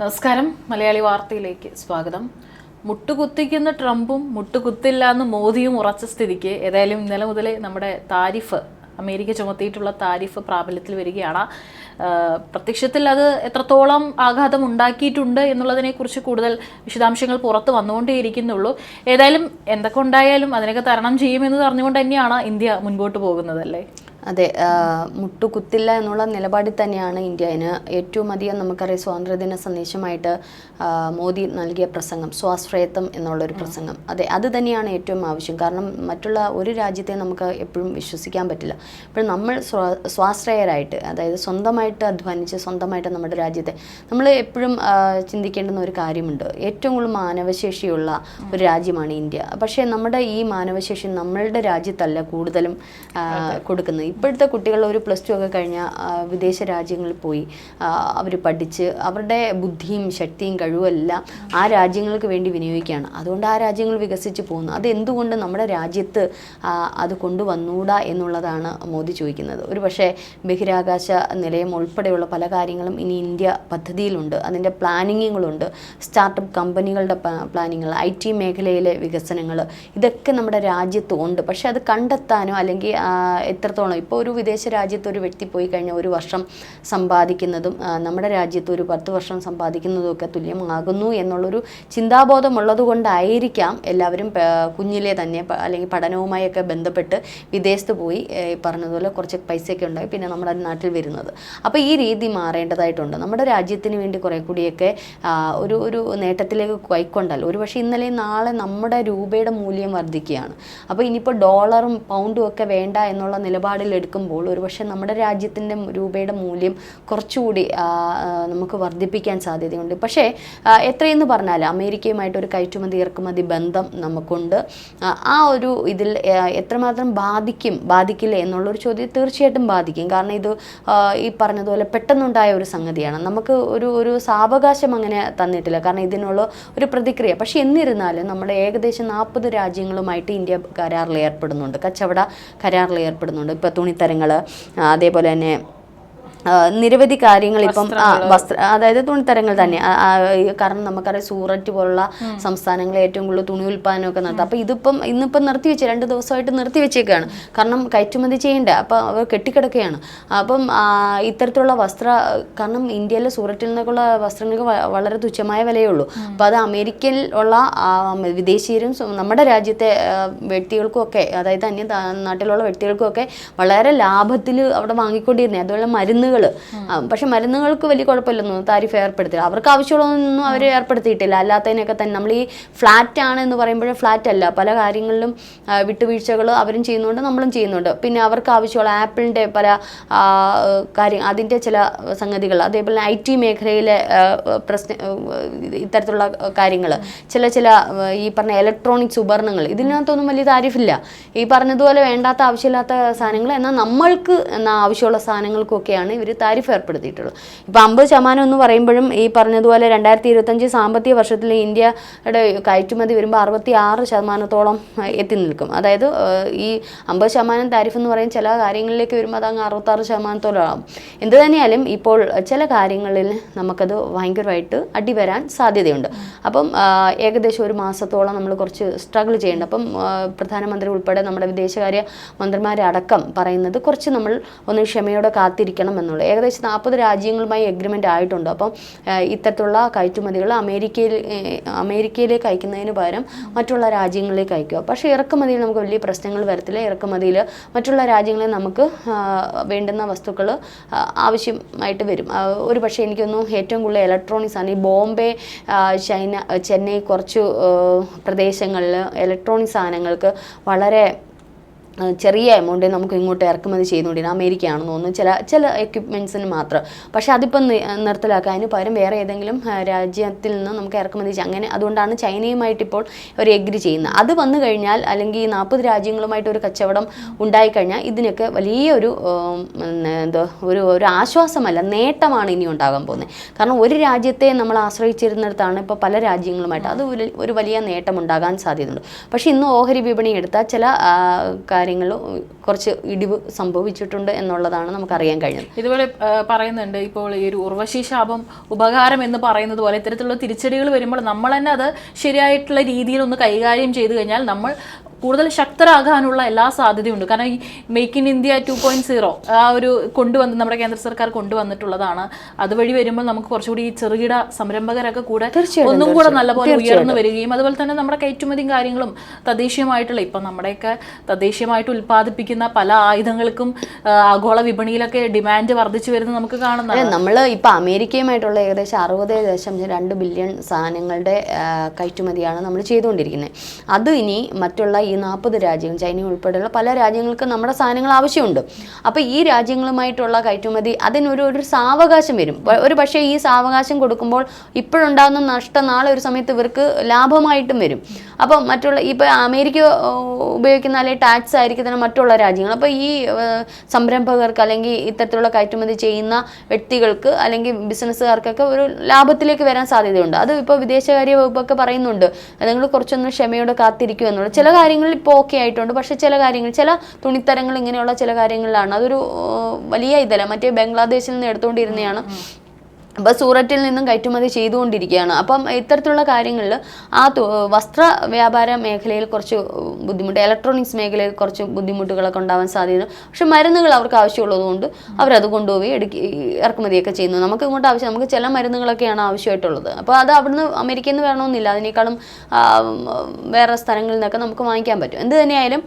നമസ്കാരം. മലയാളി വാർത്തയിലേക്ക് സ്വാഗതം. മുട്ടുകുത്തിക്കുന്ന ട്രംപും മുട്ടുകുത്തില്ല എന്ന് മോദിയും ഉറച്ച സ്ഥിതിക്ക് ഏതായാലും ഇന്നലെ മുതലേ നമ്മുടെ താരിഫ് അമേരിക്ക ചുമത്തിയിട്ടുള്ള താരിഫ് പ്രാബല്യത്തിൽ വരികയാണ്. പ്രത്യക്ഷത്തിൽ അത് എത്രത്തോളം ആഘാതം ഉണ്ടാക്കിയിട്ടുണ്ട് എന്നുള്ളതിനെക്കുറിച്ച് കൂടുതൽ വിശദാംശങ്ങൾ പുറത്ത് വന്നുകൊണ്ടേയിരിക്കുന്നുള്ളൂ ഏതായാലും എന്തൊക്കെ ഉണ്ടായാലും അതിനൊക്കെ തരണം ചെയ്യുമെന്ന് പറഞ്ഞുകൊണ്ട് തന്നെയാണ് ഇന്ത്യ മുൻപോട്ട് പോകുന്നത് അല്ലേ? അതെ മുട്ടുകുത്തില്ല എന്നുള്ള നിലപാടിൽ തന്നെയാണ് ഇന്ത്യ. അതിന് ഏറ്റവും അധികം നമുക്കറിയാം സ്വാതന്ത്ര്യദിന സന്ദേശമായിട്ട് മോദി നൽകിയ പ്രസംഗം സ്വാശ്രയത്വം എന്നുള്ളൊരു പ്രസംഗം. അതെ അത് തന്നെയാണ് ഏറ്റവും ആവശ്യം. കാരണം മറ്റുള്ള ഒരു രാജ്യത്തെ നമുക്ക് എപ്പോഴും വിശ്വസിക്കാൻ പറ്റില്ല. അപ്പോൾ നമ്മൾ സ്വാ സ്വാശ്രയരായിട്ട് അതായത് സ്വന്തമായിട്ട് അധ്വാനിച്ച് സ്വന്തമായിട്ട് നമ്മുടെ രാജ്യത്തെ നമ്മൾ എപ്പോഴും ചിന്തിക്കേണ്ടുന്ന ഒരു കാര്യമുണ്ട്. ഏറ്റവും കൂടുതൽ മാനവശേഷിയുള്ള ഒരു രാജ്യമാണ് ഇന്ത്യ. പക്ഷേ നമ്മുടെ ഈ മാനവശേഷി നമ്മളുടെ രാജ്യത്തല്ല കൂടുതലും കൊടുക്കുന്നത്. ഇപ്പോഴത്തെ കുട്ടികൾ ഒരു പ്ലസ് ടു ഒക്കെ കഴിഞ്ഞാൽ വിദേശ രാജ്യങ്ങളിൽ പോയി അവർ പഠിച്ച് അവരുടെ ബുദ്ധിയും ശക്തിയും കഴിവുമെല്ലാം ആ രാജ്യങ്ങൾക്ക് വേണ്ടി വിനിയോഗിക്കുകയാണ്. അതുകൊണ്ട് ആ രാജ്യങ്ങൾ വികസിച്ച് പോകുന്നു. അതെന്തുകൊണ്ട് നമ്മുടെ രാജ്യത്ത് അത് കൊണ്ടുവന്നൂടാ എന്നുള്ളതാണ് മോദി ചോദിക്കുന്നത്. ഒരു പക്ഷേ ബഹിരാകാശ നിലയം ഉൾപ്പെടെയുള്ള പല കാര്യങ്ങളും ഇനി ഇന്ത്യ പദ്ധതിയിലുണ്ട്. അതിന്റെ പ്ലാനിങ്ങുകളുണ്ട്. സ്റ്റാർട്ടപ്പ് കമ്പനികളുടെ പ്ലാനിങ്ങൾ ഐ ടി മേഖലയിലെ വികസനങ്ങൾ ഇതൊക്കെ നമ്മുടെ രാജ്യത്ത് ഉണ്ട്. പക്ഷേ അത് കണ്ടെത്താനോ അല്ലെങ്കിൽ എത്രത്തോളം ഇപ്പോൾ ഒരു വിദേശ രാജ്യത്ത് ഒരു വ്യക്തി പോയി കഴിഞ്ഞാൽ ഒരു വർഷം സമ്പാദിക്കുന്നതും നമ്മുടെ രാജ്യത്ത് ഒരു പത്ത് വർഷം സമ്പാദിക്കുന്നതും ഒക്കെ തുല്യമാകുന്നു എന്നുള്ളൊരു ചിന്താബോധമുള്ളത് കൊണ്ടായിരിക്കാം എല്ലാവരും കുഞ്ഞിലെ തന്നെ അല്ലെങ്കിൽ പഠനവുമായൊക്കെ ബന്ധപ്പെട്ട് വിദേശത്ത് പോയി പറഞ്ഞതുപോലെ കുറച്ച് പൈസയൊക്കെ ഉണ്ടായി പിന്നെ നമ്മുടെ നാട്ടിൽ വരുന്നത്. അപ്പോൾ ഈ രീതി മാറേണ്ടതായിട്ടുണ്ട്. നമ്മുടെ രാജ്യത്തിന് വേണ്ടി കുറേ കൂടിയൊക്കെ ഒരു ഒരു നേട്ടത്തിലേക്ക് കൈക്കൊണ്ടാൽ ഒരു പക്ഷേ ഇന്നലെ നാളെ നമ്മുടെ രൂപയുടെ മൂല്യം വർദ്ധിക്കുകയാണ്. അപ്പോൾ ഇനിയിപ്പോൾ ഡോളറും പൗണ്ടും ഒക്കെ വേണ്ട എന്നുള്ള നിലപാടിൽ എടുക്കുമ്പോൾ ഒരുപക്ഷെ നമ്മുടെ രാജ്യത്തിന്റെ രൂപയുടെ മൂല്യം കുറച്ചുകൂടി നമുക്ക് വർദ്ധിപ്പിക്കാൻ സാധ്യതയുണ്ട്. പക്ഷേ എത്രയെന്ന് പറഞ്ഞാൽ അമേരിക്കയുമായിട്ട് ഒരു കയറ്റുമതി ഇറക്കുമതി ബന്ധം നമുക്കുണ്ട്. ആ, ഒരു ഇതിൽ എത്രമാത്രം ബാധിക്കും ബാധിക്കില്ല എന്നുള്ളൊരു ചോദ്യം തീർച്ചയായിട്ടും ബാധിക്കും. കാരണം ഇത് ഈ പറഞ്ഞതുപോലെ പെട്ടെന്നുണ്ടായ ഒരു സംഗതിയാണ്. നമുക്ക് ഒരു ഒരു സാവകാശം അങ്ങനെ തന്നിട്ടില്ല. കാരണം ഇതിനുള്ള ഒരു പ്രതിക്രിയ. പക്ഷേ എന്നിരുന്നാലും നമ്മുടെ ഏകദേശം നാൽപ്പത് രാജ്യങ്ങളുമായിട്ട് ഇന്ത്യ കരാറിൽ ഏർപ്പെടുന്നുണ്ട്. കച്ചവട കരാറിൽ ഏർപ്പെടുന്നുണ്ട്. ഇപ്പോൾ തുണിത്തരങ്ങൾ അതേപോലെ തന്നെ നിരവധി കാര്യങ്ങൾ ഇപ്പം വസ്ത്ര അതായത് തുണിത്തരങ്ങൾ തന്നെ. കാരണം നമുക്കറിയാം സൂററ്റ് പോലുള്ള സംസ്ഥാനങ്ങളിൽ ഏറ്റവും കൂടുതൽ തുണി ഉൽപ്പാദനമൊക്കെ നടത്തും. അപ്പോൾ ഇതിപ്പം ഇന്നിപ്പം നിർത്തി വെച്ച് രണ്ട് ദിവസമായിട്ട് നിർത്തി വെച്ചേക്കാണ്. കാരണം കയറ്റുമതി ചെയ്യേണ്ട? അപ്പം അവർ കെട്ടിക്കിടക്കുകയാണ്. അപ്പം ഇത്തരത്തിലുള്ള വസ്ത്ര കാരണം ഇന്ത്യയിലെ സൂററ്റിൽ നിന്നൊക്കെയുള്ള വസ്ത്രങ്ങൾക്ക് വളരെ തുച്ഛമായ വിലയേ ഉള്ളൂ അപ്പോൾ അത് അമേരിക്കയിൽ ഉള്ള വിദേശീയരും നമ്മുടെ രാജ്യത്തെ വ്യക്തികൾക്കും ഒക്കെ അതായത് അന്യ നാട്ടിലുള്ള വ്യക്തികൾക്കും ഒക്കെ വളരെ ലാഭത്തിൽ അവിടെ വാങ്ങിക്കൊണ്ടിരുന്നത് അതുപോലെ മരുന്നുകൾ പക്ഷെ മരുന്നുകൾക്ക് വലിയ കുഴപ്പമില്ലെന്നു താരിഫ് ഏർപ്പെടുത്തില്ല. അവർക്ക് ആവശ്യമുള്ളതൊന്നും അവർ ഏർപ്പെടുത്തിയിട്ടില്ല. അല്ലാത്തതിനൊക്കെ തന്നെ നമ്മൾ ഈ ഫ്ലാറ്റ് ആണ് എന്ന് പറയുമ്പോൾ ഫ്ലാറ്റ് അല്ല പല കാര്യങ്ങളിലും വിട്ടുവീഴ്ചകൾ അവരും ചെയ്യുന്നുണ്ട് നമ്മളും ചെയ്യുന്നുണ്ട്. പിന്നെ അവർക്ക് ആവശ്യമുള്ള ആപ്പിളിന്റെ പല കാര്യം അതിന്റെ ചില സംഗതികൾ അതേപോലെ ഐ ടി മേഖലയിലെ പ്രശ്ന ഇത്തരത്തിലുള്ള കാര്യങ്ങൾ ചില ചില ഈ പറഞ്ഞ ഇലക്ട്രോണിക്സ് ഉപകരണങ്ങൾ ഇതിനകത്തൊന്നും വലിയ താരിഫില്ല. ഈ പറഞ്ഞതുപോലെ വേണ്ടാത്ത ആവശ്യമില്ലാത്ത സാധനങ്ങൾ എന്നാൽ നമ്മൾക്ക് എന്നാൽ ആവശ്യമുള്ള സാധനങ്ങൾക്കൊക്കെയാണ് ഇവർ താരിഫ് ഏർപ്പെടുത്തിയിട്ടുള്ളൂ. ഇപ്പോൾ അമ്പത് ശതമാനം എന്ന് പറയുമ്പോഴും ഈ പറഞ്ഞതുപോലെ രണ്ടായിരത്തി ഇരുപത്തഞ്ച് സാമ്പത്തിക വർഷത്തിൽ ഇന്ത്യയുടെ കയറ്റുമതി വരുമ്പോൾ അറുപത്തി ആറ് ശതമാനത്തോളം എത്തി നിൽക്കും. അതായത് ഈ അമ്പത് ശതമാനം താരിഫ് എന്ന് പറയും ചില കാര്യങ്ങളിലേക്ക് വരുമ്പോൾ അതങ്ങ് അറുപത്താറ് ശതമാനത്തോളം ആവും എന്ത് തന്നെയാലും ഇപ്പോൾ ചില കാര്യങ്ങളിൽ നമുക്കത് ഭയങ്കരമായിട്ട് അടി വരാൻ സാധ്യതയുണ്ട്. അപ്പം ഏകദേശം ഒരു മാസത്തോളം നമ്മൾ കുറച്ച് സ്ട്രഗിൾ ചെയ്യേണ്ട. അപ്പം പ്രധാനമന്ത്രി ഉൾപ്പെടെ നമ്മുടെ വിദേശകാര്യ മന്ത്രിമാരടക്കം പറയുന്നത് കുറച്ച് നമ്മൾ ഒന്ന് ക്ഷമയോടെ കാത്തിരിക്കണം എന്നുള്ളത് ഏകദേശം നാൽപ്പത് രാജ്യങ്ങളുമായി എഗ്രിമെന്റ് ആയിട്ടുണ്ട്. അപ്പം ഇത്തരത്തിലുള്ള കയറ്റുമതികൾ അമേരിക്കയിൽ അമേരിക്കയിലേക്ക് അയക്കുന്നതിന് പകരം മറ്റുള്ള രാജ്യങ്ങളിലേക്ക് അയക്കുക. പക്ഷേ ഇറക്കുമതിയിൽ നമുക്ക് വലിയ പ്രശ്നങ്ങൾ വരത്തില്ല. ഇറക്കുമതിയിൽ മറ്റുള്ള രാജ്യങ്ങളിൽ നമുക്ക് വേണ്ടുന്ന വസ്തുക്കൾ ആവശ്യമായിട്ട് വരും. ഒരു പക്ഷേ എനിക്കൊന്നും ഏറ്റവും കൂടുതൽ ഇലക്ട്രോണിക്സ് ആണ്. ഈ ബോംബെ ചൈന ചെന്നൈ കുറച്ച് പ്രദേശങ്ങളിൽ ഇലക്ട്രോണിക് സാധനങ്ങൾക്ക് വളരെ ചെറിയ എമൗണ്ട് നമുക്ക് ഇങ്ങോട്ട് ഇറക്കുമതി ചെയ്തുകൊണ്ടിരുന്ന അമേരിക്കയാണെന്ന് തോന്നുന്നു. ചില ചില എക്യുപ്മെന്റ്സിന് മാത്രം. പക്ഷേ അതിപ്പം നിർത്തലാക്കുക അതിന് പകരം വേറെ ഏതെങ്കിലും രാജ്യത്തിൽ നിന്ന് നമുക്ക് ഇറക്കുമതി ചെയ്യാം. അങ്ങനെ അതുകൊണ്ടാണ് ചൈനയുമായിട്ട് ഇപ്പോൾ ഒരു എഗ്രി ചെയ്യുന്നത്. അത് വന്നു കഴിഞ്ഞാൽ അല്ലെങ്കിൽ ഈ നാൽപ്പത് രാജ്യങ്ങളുമായിട്ട് ഒരു കച്ചവടം ഉണ്ടായിക്കഴിഞ്ഞാൽ ഇതിനൊക്കെ വലിയൊരു എന്തോ ഒരു ഒരു ആശ്വാസമല്ല നേട്ടമാണ് ഇനി ഉണ്ടാകാൻ പോകുന്നത്. കാരണം ഒരു രാജ്യത്തെ നമ്മൾ ആശ്രയിച്ചിരുന്നിടത്താണ് ഇപ്പോൾ പല രാജ്യങ്ങളുമായിട്ട് അത് ഒരു വലിയ നേട്ടം ഉണ്ടാകാൻ സാധ്യതയുണ്ട്. പക്ഷേ ഇന്ന് ഓഹരി വിപണി എടുത്താൽ ചില ആ, കാര്യങ്ങൾ കുറച്ച് ഇടിവ് സംഭവിച്ചിട്ടുണ്ട് എന്നുള്ളതാണ് നമുക്കറിയാൻ കഴിഞ്ഞത്. ഇതുപോലെ പറയുന്നുണ്ട് ഇപ്പോൾ ഈ ഒരു ഉർവശി ശാപം ഉപകാരം എന്ന് പറയുന്നത് പോലെ ഇത്തരത്തിലുള്ള തിരിച്ചടികൾ വരുമ്പോൾ നമ്മൾ തന്നെ അത് ശരിയായിട്ടുള്ള രീതിയിൽ ഒന്ന് കൈകാര്യം ചെയ്തു കഴിഞ്ഞാൽ നമ്മൾ കൂടുതൽ ശക്തരാകാനുള്ള എല്ലാ സാധ്യതയുണ്ട്. കാരണം ഈ make in India two point zero ആ ഒരു കൊണ്ടുവന്ന് നമ്മുടെ കേന്ദ്ര സർക്കാർ കൊണ്ടുവന്നിട്ടുള്ളതാണ്. അതുവഴി വരുമ്പോൾ നമുക്ക് കുറച്ചുകൂടി ഈ ചെറുകിട സംരംഭകരൊക്കെ കൂടെ ഒന്നും കൂടെ നല്ലപോലെ ഉയർന്നു വരികയും അതുപോലെ തന്നെ നമ്മുടെ കയറ്റുമതിയും കാര്യങ്ങളും തദ്ദേശീയമായിട്ടുള്ള ഇപ്പം നമ്മുടെയൊക്കെ തദ്ദേശീയമായിട്ട് ഉത്പാദിപ്പിക്കുന്ന പല ആയുധങ്ങൾക്കും ആഗോള വിപണിയിലൊക്കെ ഡിമാൻഡ് വർദ്ധിച്ചു വരുന്നത് നമുക്ക് കാണുന്നതാണ്. നമ്മൾ ഇപ്പം അമേരിക്കയുമായിട്ടുള്ള ഏകദേശം അറുപത് ദശാംശം രണ്ട് ബില്യൺ സാധനങ്ങളുടെ കയറ്റുമതിയാണ് നമ്മൾ ചെയ്തുകൊണ്ടിരിക്കുന്നത്. അത് ഇനി മറ്റുള്ള ഈ നാൽപ്പത് രാജ്യങ്ങൾ ചൈന ഉൾപ്പെടെയുള്ള പല രാജ്യങ്ങൾക്ക് നമ്മുടെ സാധനങ്ങൾ ആവശ്യമുണ്ട്. അപ്പോൾ ഈ രാജ്യങ്ങളുമായിട്ടുള്ള കയറ്റുമതി അതിനൊരു ഒരു സാവകാശം വരും. ഒരു പക്ഷേ ഈ സാവകാശം കൊടുക്കുമ്പോൾ ഇപ്പോഴുണ്ടാകുന്ന നഷ്ടം നാളെ ഒരു സമയത്ത് ഇവർക്ക് ലാഭമായിട്ടും വരും. അപ്പോൾ മറ്റുള്ള ഇപ്പോൾ അമേരിക്ക ഉപയോഗിക്കുന്ന അല്ലെങ്കിൽ ടാക്സ് ആയിരിക്കും തന്നെ മറ്റുള്ള രാജ്യങ്ങൾ. അപ്പോൾ ഈ സംരംഭകർക്ക് അല്ലെങ്കിൽ ഇത്തരത്തിലുള്ള കയറ്റുമതി ചെയ്യുന്ന വ്യക്തികൾക്ക് അല്ലെങ്കിൽ ബിസിനസ്സുകാർക്കൊക്കെ ഒരു ലാഭത്തിലേക്ക് വരാൻ സാധ്യതയുണ്ട്. അത് ഇപ്പോൾ വിദേശകാര്യ വകുപ്പൊക്കെ പറയുന്നുണ്ട്. നിങ്ങൾ കുറച്ചൊന്ന് ക്ഷമയോടെ കാത്തിരിക്കുമെന്നുള്ളത് ചില ചില കാര്യങ്ങളിൽ ഇപ്പോൾ ഓക്കെ ആയിട്ടുണ്ട്. പക്ഷേ ചില കാര്യങ്ങൾ ചില തുണിത്തരങ്ങൾ ഇങ്ങനെയുള്ള ചില കാര്യങ്ങളിലാണ്. അതൊരു വലിയ ഇതല്ല. മറ്റേ ബംഗ്ലാദേശിൽ നിന്ന് എടുത്തുകൊണ്ടിരുന്നതാണ് അപ്പോൾ സൂററ്റിൽ നിന്നും കയറ്റുമതി ചെയ്തുകൊണ്ടിരിക്കുകയാണ്. അപ്പം ഇത്തരത്തിലുള്ള കാര്യങ്ങളിൽ ആ വസ്ത്ര വ്യാപാര മേഖലയിൽ കുറച്ച് ബുദ്ധിമുട്ട് ഇലക്ട്രോണിക്സ് മേഖലയിൽ കുറച്ച് ബുദ്ധിമുട്ടുകളൊക്കെ ഉണ്ടാവാൻ സാധ്യത പക്ഷെ മരുന്നുകൾ അവർക്ക് ആവശ്യമുള്ളതുകൊണ്ട് അവരത് കൊണ്ടുപോയി എടുക്കി ഇറക്കുമതിയൊക്കെ ചെയ്യുന്നു. നമുക്ക് ഇങ്ങോട്ട് ആവശ്യം നമുക്ക് ചില മരുന്നുകളൊക്കെയാണ് ആവശ്യമായിട്ടുള്ളത്. അപ്പോൾ അത് അവിടുന്ന് അമേരിക്കയിൽ നിന്ന് വേണമെന്നില്ല. അതിനേക്കാളും വേറെ സ്ഥലങ്ങളിൽ നിന്നൊക്കെ നമുക്ക് വാങ്ങിക്കാൻ പറ്റും. എന്ത് തന്നെയായാലും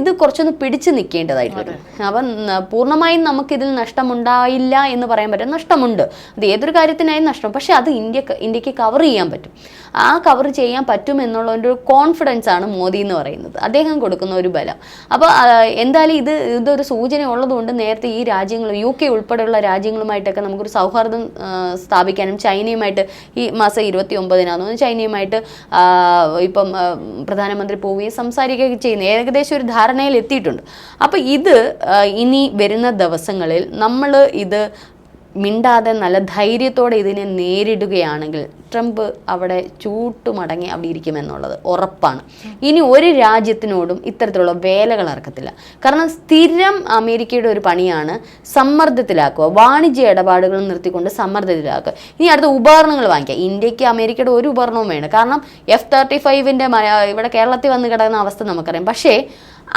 ഇത് കുറച്ചൊന്ന് പിടിച്ചു നിൽക്കേണ്ടതായിട്ട് വരും അപ്പം പൂർണമായും നമുക്കിതിൽ നഷ്ടമുണ്ടായില്ല എന്ന് പറയാൻ പറ്റും. നഷ്ടമുണ്ട്. അത് ഏതൊരു കാര്യത്തിനായും നഷ്ടം. പക്ഷേ അത് ഇന്ത്യ ഇന്ത്യയ്ക്ക് കവർ ചെയ്യാൻ പറ്റും. ആ കവർ ചെയ്യാൻ പറ്റും എന്നുള്ള ഒരു കോൺഫിഡൻസ് ആണ് മോദി എന്ന് പറയുന്നത്. അദ്ദേഹം കൊടുക്കുന്ന ഒരു ബലം. അപ്പോൾ എന്തായാലും ഇത് ഇതൊരു സൂചന ഉള്ളതുകൊണ്ട് നേരത്തെ ഈ രാജ്യങ്ങൾ യു കെ ഉൾപ്പെടെയുള്ള രാജ്യങ്ങളുമായിട്ടൊക്കെ നമുക്കൊരു സൗഹാർദ്ദം സ്ഥാപിക്കാനും ചൈനയുമായിട്ട് ഈ മാസം ഇരുപത്തി ഒമ്പതിനാന്ന് ചൈനയുമായിട്ട് ഇപ്പം പ്രധാനമന്ത്രി പോവുകയും സംസാരിക്കുകയൊക്കെ ചെയ്യുന്നു. ഏകദേശം ഒരു ധാരണയിൽ എത്തിയിട്ടുണ്ട് അപ്പോൾ ഇത് ഇനി വരുന്ന ദിവസങ്ങളിൽ നമ്മൾ ഇത് മിണ്ടാതെ നല്ല ധൈര്യത്തോടെ ഇതിനെ നേരിടുകയാണെങ്കിൽ ട്രംപ് അവിടെ ചൂട്ടുമടങ്ങി അവിടെ ഇരിക്കുമെന്നുള്ളത് ഉറപ്പാണ്. ഇനി ഒരു രാജ്യത്തിനോടും ഇത്തരത്തിലുള്ള വേലകൾ ഇറക്കത്തില്ല കാരണം സ്ഥിരം അമേരിക്കയുടെ ഒരു പണിയാണ് സമ്മർദ്ദത്തിലാക്കുക. വാണിജ്യ ഇടപാടുകൾ നിർത്തിക്കൊണ്ട് സമ്മർദ്ദത്തിലാക്കുക. ഇനി അടുത്ത ഉപകരണങ്ങൾ വാങ്ങിക്കുക. ഇന്ത്യയ്ക്ക് അമേരിക്കയുടെ ഒരു ഉപകരണവും വേണം കാരണം എഫ് തേർട്ടി ഫൈവിന്റെ ഇവിടെ കേരളത്തിൽ വന്ന് കിടക്കുന്ന അവസ്ഥ നമുക്കറിയാം. പക്ഷേ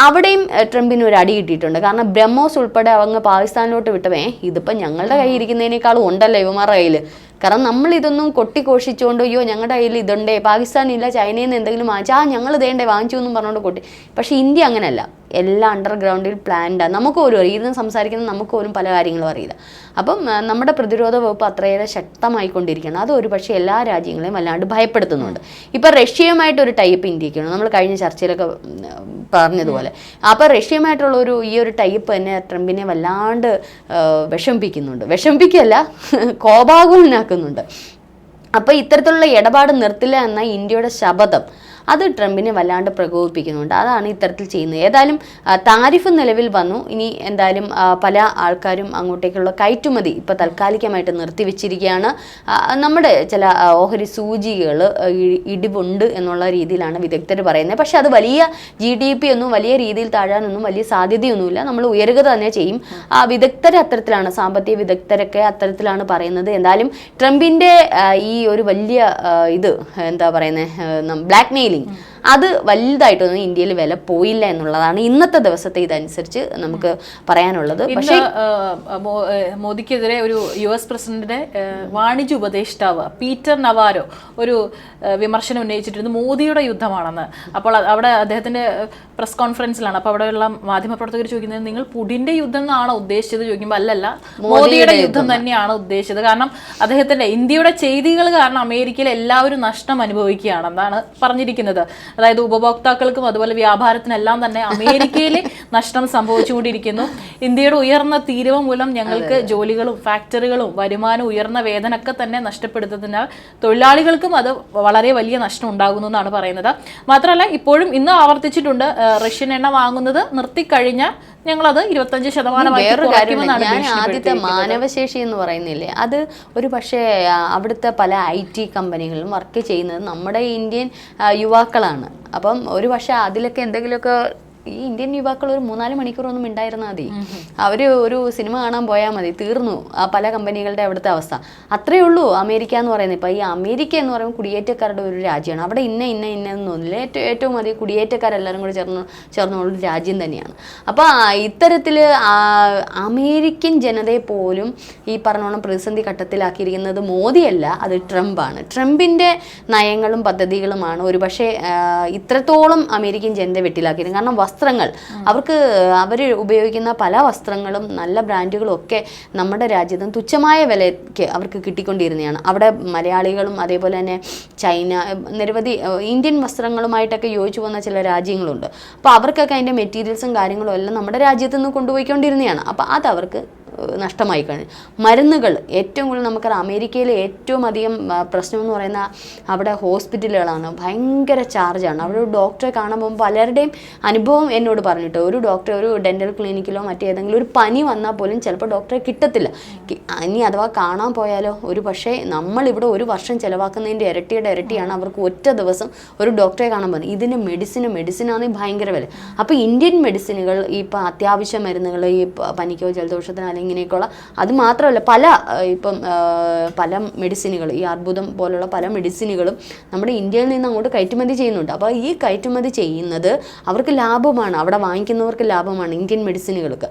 അവിടെയും ട്രംപിന് ഒരു അടി കിട്ടിയിട്ടുണ്ട്. കാരണം ബ്രഹ്മോസ് ഉൾപ്പെടെ അങ്ങ് പാകിസ്ഥാനിലോട്ട് വിട്ടവേ ഇതിപ്പോൾ ഞങ്ങളുടെ കയ്യിൽ ഇരിക്കുന്നതിനേക്കാളും ഉണ്ടല്ലോ ഇവന്മാരുടെ കയ്യിൽ കാരണം നമ്മൾ ഇതൊന്നും കൊട്ടിഘോഷിച്ചുകൊണ്ട് അയ്യോ ഞങ്ങളുടെ കയ്യിൽ ഇതുണ്ടേ പാകിസ്ഥാനില്ല ചൈനയിൽ നിന്ന് എന്തെങ്കിലും വാങ്ങിച്ചാൽ ആ ഞങ്ങൾ ഇതേണ്ടേ വാങ്ങിച്ചു എന്നും പറഞ്ഞുകൊണ്ട് കൊട്ടി. പക്ഷേ ഇന്ത്യ അങ്ങനെയല്ല. എല്ലാം അണ്ടർഗ്രൗണ്ടിൽ പ്ലാൻഡാണ് നമുക്ക് ഒരു ഇത് സംസാരിക്കുന്ന നമുക്ക് ഓരോ പല കാര്യങ്ങളും അറിയില്ല. അപ്പം നമ്മുടെ പ്രതിരോധ വകുപ്പ് അത്രയേറെ ശക്തമായിക്കൊണ്ടിരിക്കുകയാണ്. അത് ഒരു പക്ഷേ എല്ലാ രാജ്യങ്ങളെയും വല്ലാണ്ട് ഭയപ്പെടുത്തുന്നുണ്ട്. ഇപ്പം റഷ്യയുമായിട്ട് ഒരു ടൈപ്പ് ഇന്ത്യക്കാണ്. നമ്മൾ കഴിഞ്ഞ ചർച്ചയിലൊക്കെ പറഞ്ഞതുപോലെ. അപ്പോൾ റഷ്യയുമായിട്ടുള്ള ഒരു ഈ ഒരു ടൈപ്പ് തന്നെ ട്രംപിനെ വല്ലാണ്ട് വിഷമിപ്പിക്കുന്നുണ്ട്. വിഷമിപ്പിക്കല്ല കോപാകുലനാക്കുന്നുണ്ട്. അപ്പോൾ ഇത്തരത്തിലുള്ള ഇടപാട് നിർത്തില്ല എന്ന ഇന്ത്യയുടെ ശപഥം. അത് ട്രംപിനെ വല്ലാണ്ട് പ്രകോപിപ്പിക്കുന്നുണ്ട്. അതാണ് ഇത്തരത്തിൽ ചെയ്യുന്നത്. ഏതായാലും താരിഫ് നിലവിൽ വന്നു. ഇനി എന്തായാലും പല ആൾക്കാരും അങ്ങോട്ടേക്കുള്ള കയറ്റുമതി ഇപ്പോൾ താൽക്കാലികമായിട്ട് നിർത്തിവെച്ചിരിക്കുകയാണ്. നമ്മുടെ ചില ഓഹരി സൂചികൾ ഇടിവുണ്ട് എന്നുള്ള രീതിയിലാണ് വിദഗ്ധർ പറയുന്നത്. പക്ഷെ അത് വലിയ ജി ഡി പി ഒന്നും വലിയ രീതിയിൽ താഴാനൊന്നും വലിയ സാധ്യതയൊന്നുമില്ല. നമ്മൾ ഉയരുക തന്നെ ചെയ്യും. ആ വിദഗ്ധർ അത്തരത്തിലാണ് സാമ്പത്തിക വിദഗ്ധരൊക്കെ അത്തരത്തിലാണ് പറയുന്നത്. എന്തായാലും ട്രംപിന്റെ ഈ ഒരു വലിയ ഇത് എന്താ പറയുന്നത് ബ്ലാക്ക് 嗯 അത് വലുതായിട്ടൊന്നും ഇന്ത്യയിൽ വില പോയില്ല എന്നുള്ളതാണ് ഇന്നത്തെ ദിവസത്തെ ഇതനുസരിച്ച് നമുക്ക് പറയാനുള്ളത്. പക്ഷേ മോദിക്കെതിരെ ഒരു യു എസ് പ്രസിഡന്റിന്റെ വാണിജ്യ ഉപദേഷ്ടാവ് പീറ്റർ നവാരോ ഒരു വിമർശനം ഉന്നയിച്ചിട്ടുണ്ട് മോദിയുടെ യുദ്ധമാണെന്ന്. അപ്പോൾ അവിടെ അദ്ദേഹത്തിന്റെ പ്രസ് കോൺഫറൻസിലാണ്. അപ്പോൾ അവിടെയുള്ള മാധ്യമപ്രവർത്തകർ ചോദിക്കുന്നത് നിങ്ങൾ പുടിന്റെ യുദ്ധം എന്നാണോ ഉദ്ദേശിച്ചത്? ചോദിക്കുമ്പോൾ അല്ലല്ല മോദിയുടെ യുദ്ധം തന്നെയാണ് ഉദ്ദേശിച്ചത്. കാരണം അദ്ദേഹത്തിന്റെ ഇന്ത്യയുടെ ചെയ്തികൾ കാരണം അമേരിക്കയിൽ എല്ലാവരും നഷ്ടം അനുഭവിക്കുകയാണെന്നാണ് പറഞ്ഞിരിക്കുന്നത്. അതായത് ഉപഭോക്താക്കൾക്കും അതുപോലെ വ്യാപാരത്തിനെല്ലാം തന്നെ അമേരിക്കയിൽ നഷ്ടം സംഭവിച്ചുകൊണ്ടിരിക്കുന്നു. ഇന്ത്യയുടെ ഉയർന്ന തീരുവ മൂലം ഞങ്ങൾക്ക് ജോലികളും ഫാക്ടറികളും വരുമാനം ഉയർന്ന വേതനമൊക്കെ തന്നെ നഷ്ടപ്പെടുത്തുന്നതിനാൽ തൊഴിലാളികൾക്കും അത് വളരെ വലിയ നഷ്ടം ഉണ്ടാകുന്നു എന്നാണ് പറയുന്നത്. മാത്രമല്ല ഇപ്പോഴും ഇന്ന് ആവർത്തിച്ചിട്ടുണ്ട് റഷ്യൻ എണ്ണ വാങ്ങുന്നത് നിർത്തിക്കഴിഞ്ഞാൽ ഞങ്ങളത് ഇരുപത്തഞ്ച് ശതമാനമായി ഞാൻ ആദ്യത്തെ മാനവശേഷി എന്ന് പറയുന്നില്ലേ? അത് ഒരു പക്ഷേ അവിടുത്തെ പല ഐ ടി കമ്പനികളിലും വർക്ക് ചെയ്യുന്നത് നമ്മുടെ ഇന്ത്യൻ യുവാക്കളാണ്. അപ്പം ഒരു പക്ഷേ അതിലൊക്കെ എന്തെങ്കിലുമൊക്കെ ഈ ഇന്ത്യൻ യുവാക്കൾ ഒരു മൂന്നാൽ മണിക്കൂറൊന്നും ഉണ്ടായിരുന്നാൽ മതി. അവർ ഒരു സിനിമ കാണാൻ പോയാൽ മതി. തീർന്നു. ആ പല കമ്പനികളുടെ അവിടുത്തെ അവസ്ഥ. അത്രയേ ഉള്ളൂ അമേരിക്ക എന്ന് പറയുന്നത്. ഇപ്പം ഈ അമേരിക്ക എന്ന് പറയുമ്പോൾ കുടിയേറ്റക്കാരുടെ ഒരു രാജ്യമാണ്. അവിടെ ഇന്ന ഇന്ന ഇന്ന എന്നൊന്നുമില്ല ഏറ്റവും ഏറ്റവും അധികം കുടിയേറ്റക്കാരെല്ലാവരും കൂടി ചേർന്ന് ചേർന്നുള്ള ഒരു രാജ്യം തന്നെയാണ്. അപ്പോൾ ഇത്തരത്തിൽ അമേരിക്കൻ ജനതയെ പോലും ഈ പറഞ്ഞോണം പ്രതിസന്ധി ഘട്ടത്തിലാക്കിയിരിക്കുന്നത് മോദിയല്ല അത് ട്രംപാണ്. ട്രംപിന്റെ നയങ്ങളും പദ്ധതികളുമാണ് ഒരു പക്ഷേ ഇത്രത്തോളം അമേരിക്കൻ ജനത വെട്ടിലാക്കിയത്. കാരണം വസ്ത്രങ്ങൾ. അവർക്ക് അവർ ഉപയോഗിക്കുന്ന പല വസ്ത്രങ്ങളും നല്ല ബ്രാൻഡുകളും ഒക്കെ നമ്മുടെ രാജ്യത്ത് തുച്ഛമായ വിലയ്ക്ക് അവർക്ക് കിട്ടിക്കൊണ്ടിരുന്നതാണ്. അവിടെ മലയാളികളും അതേപോലെ തന്നെ ചൈന നിരവധി ഇന്ത്യൻ വസ്ത്രങ്ങളുമായിട്ടൊക്കെ യോജിച്ചു പോകുന്ന ചില രാജ്യങ്ങളുണ്ട്. അപ്പോൾ അവർക്കൊക്കെ അതിന്റെ മെറ്റീരിയൽസും കാര്യങ്ങളും എല്ലാം നമ്മുടെ രാജ്യത്ത് നിന്ന് കൊണ്ടുപോയിക്കൊണ്ടിരുന്നതാണ്. അപ്പോൾ അത് അവർക്ക് നഷ്ടമായി കഴിഞ്ഞു. മരുന്നുകൾ ഏറ്റവും കൂടുതൽ നമുക്ക് അമേരിക്കയിലെ ഏറ്റവും അധികം പ്രശ്നം എന്ന് പറയുന്ന അവിടെ ഹോസ്പിറ്റലുകളാണ്. ഭയങ്കര ചാർജാണ്. അവിടെ ഒരു ഡോക്ടറെ കാണാൻ പോകുമ്പോൾ പലരുടെയും അനുഭവം എന്നോട് പറഞ്ഞിട്ട് ഒരു ഡോക്ടറെ ഒരു ഡെന്റൽ ക്ലിനിക്കിലോ മറ്റേതെങ്കിലും ഒരു പനി വന്നാൽ പോലും ചിലപ്പോൾ ഡോക്ടറെ കിട്ടത്തില്ല. ഇനി അഥവാ കാണാൻ പോയാലോ? ഒരു പക്ഷേ നമ്മളിവിടെ ഒരു വർഷം ചിലവാക്കുന്നതിന്റെ ഇരട്ടിയുടെ ഇരട്ടിയാണ് അവർക്ക് ഒറ്റ ദിവസം ഒരു ഡോക്ടറെ കാണാൻ പോകുന്നത്. ഇതിന് മെഡിസിന് മെഡിസിനാണെങ്കിൽ ഭയങ്കര വില. അപ്പോൾ ഇന്ത്യൻ മെഡിസിനുകൾ ഇപ്പോൾ അത്യാവശ്യ മരുന്നുകൾ ഈ പനിക്കോ ജലദോഷത്തിനോ ഇങ്ങനെയൊക്കെയുള്ള അത് മാത്രമല്ല പല ഇപ്പം പല മെഡിസിനുകൾ ഈ അർബുദം പോലുള്ള പല മെഡിസിനുകളും നമ്മുടെ ഇന്ത്യയിൽ നിന്ന് അങ്ങോട്ട് കയറ്റുമതി ചെയ്യുന്നുണ്ട്. അപ്പോൾ ഈ കയറ്റുമതി ചെയ്യുന്നത് അവർക്ക് ലാഭമാണ്. അവിടെ വാങ്ങിക്കുന്നവർക്ക് ലാഭമാണ് ഇന്ത്യൻ മെഡിസിനുകൾക്ക്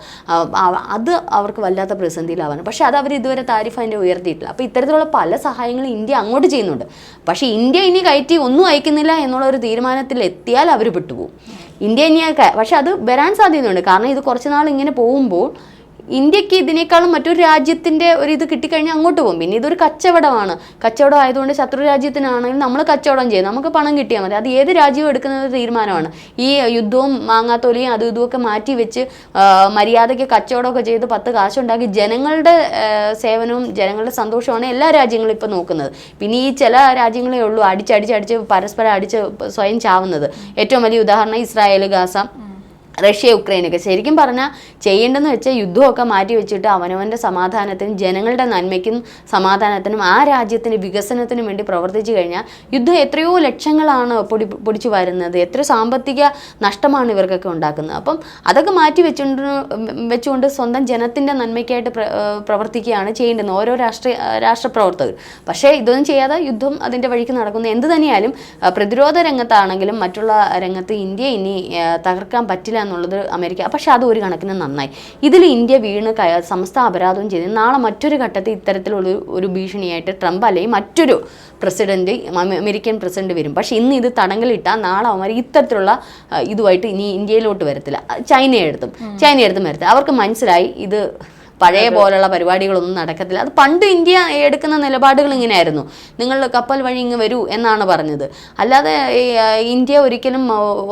അത് അവർക്ക് വല്ലാത്ത പ്രതിസന്ധിയിലാവാണ് പക്ഷേ അത് അവർ ഇതുവരെ താരിഫ് അതിന്റെ ഉയർത്തിയിട്ടില്ല. അപ്പോൾ ഇത്തരത്തിലുള്ള പല സഹായങ്ങളും ഇന്ത്യ അങ്ങോട്ട് ചെയ്യുന്നുണ്ട്. പക്ഷേ ഇന്ത്യ ഇനി കയറ്റി ഒന്നും അയക്കുന്നില്ല എന്നുള്ള ഒരു തീരുമാനത്തിൽ എത്തിയാൽ അവർ വിട്ടുപോകും. ഇന്ത്യ ഇനി പക്ഷെ അത് വരാൻ സാധ്യതയുണ്ട്. കാരണം ഇത് കുറച്ച് നാൾ ഇങ്ങനെ പോകുമ്പോൾ ഇന്ത്യയ്ക്ക് ഇതിനേക്കാളും മറ്റൊരു രാജ്യത്തിന്റെ ഒരു ഇത് കിട്ടിക്കഴിഞ്ഞാൽ അങ്ങോട്ട് പോകും. പിന്നെ ഇതൊരു കച്ചവടമാണ്. കച്ചവടം ആയതുകൊണ്ട് ശത്രു രാജ്യത്തിനാണെങ്കിൽ നമ്മൾ കച്ചവടം ചെയ്യും. നമുക്ക് പണം കിട്ടിയാൽ മതി. അത് ഏത് രാജ്യവും എടുക്കുന്ന ഒരു തീരുമാനമാണ്. ഈ യുദ്ധവും മാങ്ങാത്തോലിയും അതും ഇതുമൊക്കെ മാറ്റി വെച്ച് മര്യാദയ്ക്ക് കച്ചവടമൊക്കെ ചെയ്ത് പത്ത് കാശുണ്ടാക്കി ജനങ്ങളുടെ സേവനവും ജനങ്ങളുടെ സന്തോഷമാണ് എല്ലാ രാജ്യങ്ങളും ഇപ്പോൾ നോക്കുന്നത്. പിന്നെ ഈ ചില രാജ്യങ്ങളേ ഉള്ളൂ അടിച്ചടിച്ചടിച്ച് പരസ്പരം അടിച്ച് സ്വയം ചാവുന്നത്. ഏറ്റവും വലിയ ഉദാഹരണം ഇസ്രായേൽ ഗാസ. റഷ്യ ഉക്രൈനൊക്കെ. ശരിക്കും പറഞ്ഞാൽ ചെയ്യേണ്ടെന്ന് വെച്ചാൽ യുദ്ധമൊക്കെ മാറ്റി വെച്ചിട്ട് അവനവന്റെ സമാധാനത്തിനും ജനങ്ങളുടെ നന്മയ്ക്കും സമാധാനത്തിനും ആ രാജ്യത്തിന് വികസനത്തിനും വേണ്ടി പ്രവർത്തിച്ചു കഴിഞ്ഞാൽ യുദ്ധം എത്രയോ ലക്ഷങ്ങളാണ് പൊടി പൊടിച്ചു വരുന്നത്. എത്ര സാമ്പത്തിക നഷ്ടമാണ് ഇവർക്കൊക്കെ ഉണ്ടാക്കുന്നത്. അപ്പം അതൊക്കെ മാറ്റി വെച്ചുകൊണ്ട് വെച്ചുകൊണ്ട് സ്വന്തം ജനത്തിന്റെ നന്മയ്ക്കായിട്ട് പ്രവർത്തിക്കുകയാണ് ചെയ്യേണ്ടത് ഓരോ രാഷ്ട്രീയ രാഷ്ട്രപ്രവർത്തകർ. പക്ഷേ ഇതൊന്നും ചെയ്യാതെ യുദ്ധം അതിന്റെ വഴിക്ക് നടക്കുന്നു. എന്ത് തന്നെയാലും പ്രതിരോധ രംഗത്താണെങ്കിലും മറ്റുള്ള രംഗത്ത് ഇന്ത്യ ഇനി തകർക്കാൻ പറ്റില്ല എന്നുള്ളത് അമേരിക്ക പക്ഷേ അത് ഒരു കണക്കിന് നന്നായി. ഇതിൽ ഇന്ത്യ വീണ് കയ സമസ്ത അപരാധവും ചെയ്ത്. നാളെ മറ്റൊരു ഘട്ടത്തിൽ ഇത്തരത്തിലുള്ള ഒരു ഭീഷണിയായിട്ട് ട്രംപ് അല്ലെങ്കിൽ മറ്റൊരു പ്രസിഡന്റ് അമേരിക്കൻ പ്രസിഡന്റ് വരും. പക്ഷേ ഇന്ന് ഇത് തടങ്കലിട്ടാൽ നാളെ അവന്മാർ ഇത്തരത്തിലുള്ള ഇതുമായിട്ട് ഇനി ഇന്ത്യയിലോട്ട് വരത്തില്ല. ചൈനയെടുത്തും ചൈനയെടുത്തും വരത്തില്ല. അവർക്ക് മനസ്സിലായി ഇത് പഴയ പോലുള്ള പരിപാടികളൊന്നും നടക്കത്തില്ല. അത് പണ്ട് ഇന്ത്യ എടുക്കുന്ന നിലപാടുകൾ ഇങ്ങനെയായിരുന്നു. നിങ്ങൾ കപ്പൽ വഴി ഇങ്ങ് വരൂ എന്നാണ് പറഞ്ഞത്. അല്ലാതെ ഇന്ത്യ ഒരിക്കലും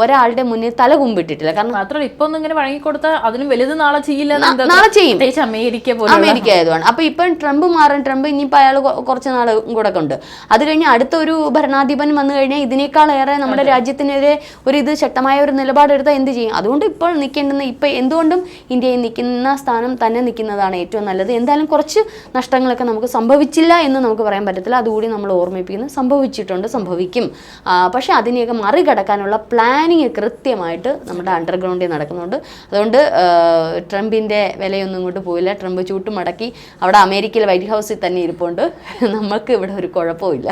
ഒരാളുടെ മുന്നിൽ തല കുമ്പിട്ടിട്ടില്ല. കാരണം മാത്രമല്ല ഇപ്പൊ ഒന്നും ഇങ്ങനെ വഴങ്ങിക്കൊടുത്താൽ അതിനും വലുത് നാളെ ചെയ്യില്ല നാളെ ചെയ്യും. അമേരിക്ക പോലെ അമേരിക്ക ആയതുമാണ് അപ്പൊ ഇപ്പം ട്രംപ് മാറും. ട്രംപ് ഇനിയിപ്പോ അയാൾ കുറച്ച് നാൾ കൂടെ ഉണ്ട് അത് കഴിഞ്ഞ് അടുത്ത ഒരു ഭരണാധിപൻ വന്നു കഴിഞ്ഞാൽ ഇതിനേക്കാളേറെ നമ്മുടെ രാജ്യത്തിനെതിരെ ഒരു ഇത് ശക്തമായ ഒരു നിലപാടെടുത്താൽ എന്ത് ചെയ്യും? അതുകൊണ്ട് ഇപ്പോൾ നിൽക്കേണ്ടുന്ന ഇപ്പൊ എന്തുകൊണ്ടും ഇന്ത്യയിൽ നിൽക്കുന്ന സ്ഥാനം തന്നെ നിൽക്കുന്നതാണ് ഏറ്റവും നല്ലത്. എന്തായാലും കുറച്ച് നഷ്ടങ്ങളൊക്കെ നമുക്ക് സംഭവിച്ചില്ല എന്ന് നമുക്ക് പറയാൻ പറ്റത്തില്ല. അതുകൂടി നമ്മൾ ഓർമ്മിപ്പിക്കുന്നു. സംഭവിച്ചിട്ടുണ്ട് സംഭവിക്കും. പക്ഷേ അതിനെയൊക്കെ മറികടക്കാനുള്ള പ്ലാനിങ് കൃത്യമായിട്ട് നമ്മുടെ അണ്ടർഗ്രൗണ്ടിൽ നടക്കുന്നുണ്ട്. അതുകൊണ്ട് ട്രംപിന്റെ വിലയൊന്നും ഇങ്ങോട്ട് പോയില്ല. ട്രംപ് ചൂട്ടുമടക്കി അവിടെ അമേരിക്കയിലെ വൈറ്റ് ഹൗസിൽ തന്നെ ഇരിപ്പുണ്ട്. നമുക്ക് ഇവിടെ ഒരു കുഴപ്പമില്ല.